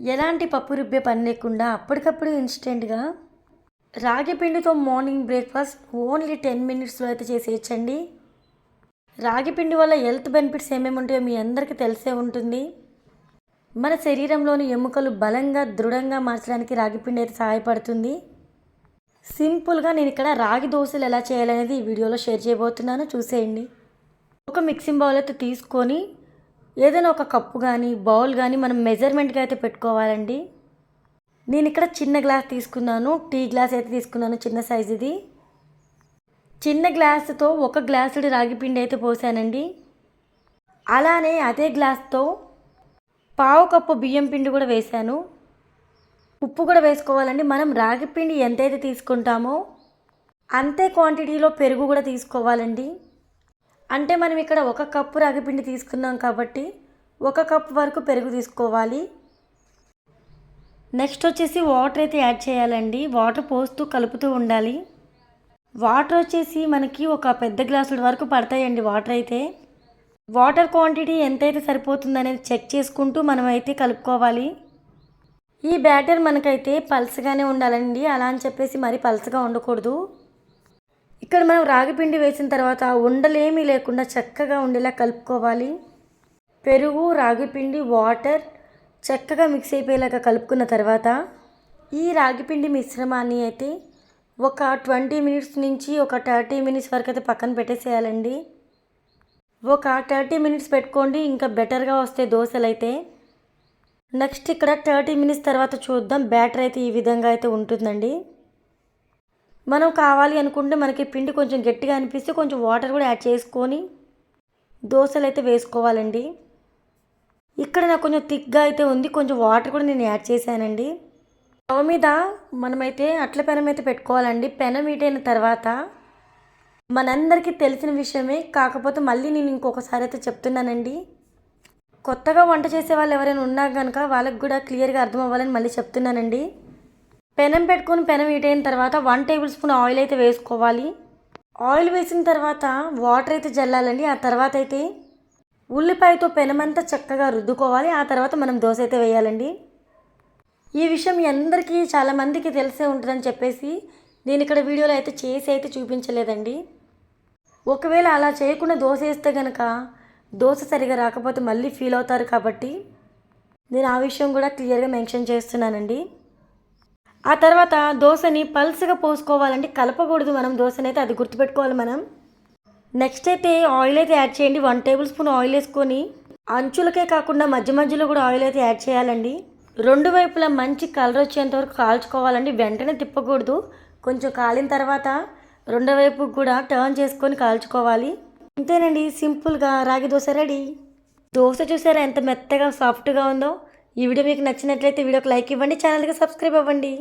ఎలాంటి పప్పు రుబ్బే పని లేకుండా అప్పటికప్పుడు ఇన్స్టెంట్గా రాగి పిండితో మార్నింగ్ బ్రేక్ఫాస్ట్ ఓన్లీ టెన్ మినిట్స్లో అయితే చేసేయచ్చండి. రాగి పిండి వల్ల హెల్త్ బెనిఫిట్స్ ఏమేమి ఉంటాయో మీ అందరికీ తెలిసే ఉంటుంది. మన శరీరంలోని ఎముకలు బలంగా దృఢంగా మార్చడానికి రాగి పిండి అయితే సహాయపడుతుంది. సింపుల్గా నేను ఇక్కడ రాగి దోశలు ఎలా చేయాలనేది ఈ వీడియోలో షేర్ చేయబోతున్నాను. చూసేయండి. ఒక మిక్సింగ్ బౌల్ అయితే తీసుకొని ఏదైనా ఒక కప్పు కానీ బౌల్ కానీ మనం మెజర్మెంట్గా అయితే పెట్టుకోవాలండి. నేను ఇక్కడ చిన్న గ్లాస్ తీసుకున్నాను. టీ గ్లాస్ అయితే తీసుకున్నాను చిన్న సైజ్ ఇది చిన్న గ్లాసుతో ఒక గ్లాసుడి రాగి పిండి అయితే పోసానండి. అలానే అదే గ్లాస్తో పావు కప్పు బియ్యం పిండి కూడా వేశాను ఉప్పు కూడా వేసుకోవాలండి. మనం రాగి పిండి ఎంతైతే తీసుకుంటామో అంతే క్వాంటిటీలో పెరుగు కూడా తీసుకోవాలండి. అంటే మనం ఇక్కడ ఒక కప్పు రాగిపిండి తీసుకున్నాం కాబట్టి ఒక కప్పు వరకు పెరుగు తీసుకోవాలి. నెక్స్ట్ వచ్చేసి వాటర్ అయితే యాడ్ చేయాలండి. వాటర్ పోస్తూ కలుపుతూ ఉండాలి. వాటర్ వచ్చేసి మనకి ఒక పెద్ద గ్లాసుల వరకు పడతాయండి వాటర్ అయితే. వాటర్ క్వాంటిటీ ఎంతైతే సరిపోతుందనేది చెక్ చేసుకుంటూ మనం అయితే కలుపుకోవాలి. ఈ బ్యాటర్ మనకైతే పల్సగానే ఉండాలండి. అలా అని చెప్పేసి మరీ పల్సగా ఉండకూడదు. ఇక్కడ మనం రాగిపిండి వేసిన తర్వాత ఉండలేమీ లేకుండా చక్కగా ఉండేలా కలుపుకోవాలి. పెరుగు రాగిపిండి వాటర్ చక్కగా మిక్స్ అయిపోయేలాగా కలుపుకున్న తర్వాత ఈ రాగిపిండి మిశ్రమాన్ని అయితే ఒక ట్వంటీ మినిట్స్ నుంచి ఒక థర్టీ మినిట్స్ వరకు అయితే పక్కన పెట్టేసేయాలండి. ఒక థర్టీ మినిట్స్ పెట్టుకోండి ఇంకా బెటర్గా వస్తాయి దోశలు అయితే. నెక్స్ట్ ఇక్కడ థర్టీ మినిట్స్ తర్వాత చూద్దాం బ్యాటర్ అయితే ఈ విధంగా అయితే ఉంటుందండి. మనం కావాలి అనుకుంటే మనకి పిండి కొంచెం గట్టిగా అనిపిస్తే కొంచెం వాటర్ కూడా యాడ్ చేసుకొని దోశలు అయితే వేసుకోవాలండి. ఇక్కడ నాకు కొంచెం థిక్గా అయితే ఉంది. కొంచెం వాటర్ కూడా నేను యాడ్ చేశానండి. స్టవ్ మీద మనమైతే అట్ల పెనం అయితే పెట్టుకోవాలండి. పెనం హీట్ తర్వాత మనందరికీ తెలిసిన విషయమే. కాకపోతే మళ్ళీ నేను ఇంకొకసారి అయితే చెప్తున్నానండి. కొత్తగా వంట చేసే వాళ్ళు ఎవరైనా ఉన్నా కనుక వాళ్ళకి కూడా క్లియర్గా అర్థం అవ్వాలని మళ్ళీ చెప్తున్నానండి. పెనం పెట్టుకొని పెనం హీట్ అయిన తర్వాత వన్ టేబుల్ స్పూన్ ఆయిల్ అయితే వేసుకోవాలి. ఆయిల్ వేసిన తర్వాత వాటర్ అయితే జల్లాలండి. ఆ తర్వాత అయితే ఉల్లిపాయతో పెనమంతా చక్కగా రుద్దుకోవాలి. ఆ తర్వాత మనం దోశ అయితే వేయాలండి. ఈ విషయం మీ అందరికీ చాలామందికి తెలిసే ఉంటుందని చెప్పేసి నేను ఇక్కడ వీడియోలో అయితే చేసి అయితే చూపించలేదండి. ఒకవేళ అలా చేయకుండా దోశ వేస్తే కనుక దోశ సరిగా రాకపోతే మళ్ళీ ఫీల్ అవుతారు కాబట్టి నేను ఆ విషయం కూడా క్లియర్గా మెన్షన్ చేస్తున్నానండి. ఆ తర్వాత దోశని పల్స్గా పోసుకోవాలంటే కలపకూడదు మనం. దోశనైతే అది గుర్తుపెట్టుకోవాలి మనం. నెక్స్ట్ అయితే ఆయిల్ అయితే యాడ్ చేయండి. వన్ టేబుల్ స్పూన్ ఆయిల్ వేసుకొని అంచులకే కాకుండా మధ్య మధ్యలో కూడా ఆయిల్ అయితే యాడ్ చేయాలండి. రెండు వైపులా మంచి కలర్ వచ్చేంత వరకు కాల్చుకోవాలండి. వెంటనే తిప్పకూడదు. కొంచెం కాలిన తర్వాత రెండో వైపు కూడా టర్న్ చేసుకొని కాల్చుకోవాలి. అంతేనండి సింపుల్గా రాగి దోశ రెడీ. దోశ చూసారా ఎంత మెత్తగా సాఫ్ట్గా ఉందో. ఈ వీడియో మీకు నచ్చినట్లయితే వీడియోకి లైక్ ఇవ్వండి. ఛానల్కి సబ్స్క్రైబ్ అవ్వండి.